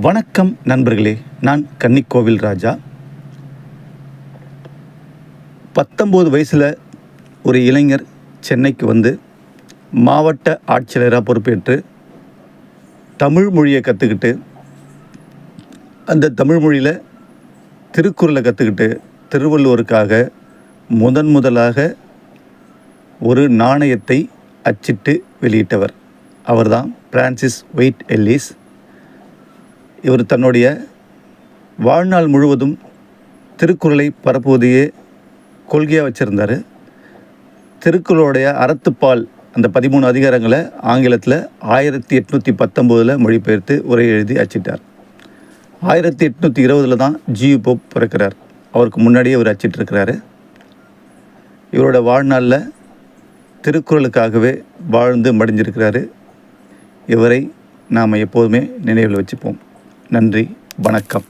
வணக்கம் நண்பர்களே நான் கன்னிக்கோவில் ராஜா. பத்தொம்போது வயசில் ஒரு இளைஞர் சென்னைக்கு வந்து மாவட்ட ஆட்சியராக பொறுப்பேற்று தமிழ் மொழியை கற்றுக்கிட்டு அந்த தமிழ் மொழியில் திருக்குறளை கற்றுக்கிட்டு திருவள்ளுவருக்காக முதன் முதலாக ஒரு நாணயத்தை அச்சிட்டு வெளியிட்டவர். அவர்தான் பிரான்சிஸ் ஒயிட் எல்லிஸ். இவர் தன்னுடைய வாழ்நாள் முழுவதும் திருக்குறளை பரப்புவதையே கொள்கையாக வச்சுருந்தார். திருக்குறளுடைய அறத்துப்பால் அந்த பதிமூணு அதிகாரங்களை ஆங்கிலத்தில் ஆயிரத்தி எட்நூற்றி பத்தொம்போதில் மொழிபெயர்த்து உரை எழுதி அச்சிட்டார். ஆயிரத்தி எட்நூற்றி இருபதில் தான் ஜியு போப் பிறக்கிறார். அவருக்கு முன்னாடியே இவர் அச்சிட்டிருக்கிறாரு. இவரோட வாழ்நாளில் திருக்குறளுக்காகவே வாழ்ந்து மடிஞ்சிருக்கிறாரு. இவரை நாம் எப்போதுமே நினைவில் வச்சுப்போம். நன்றி வணக்கம்.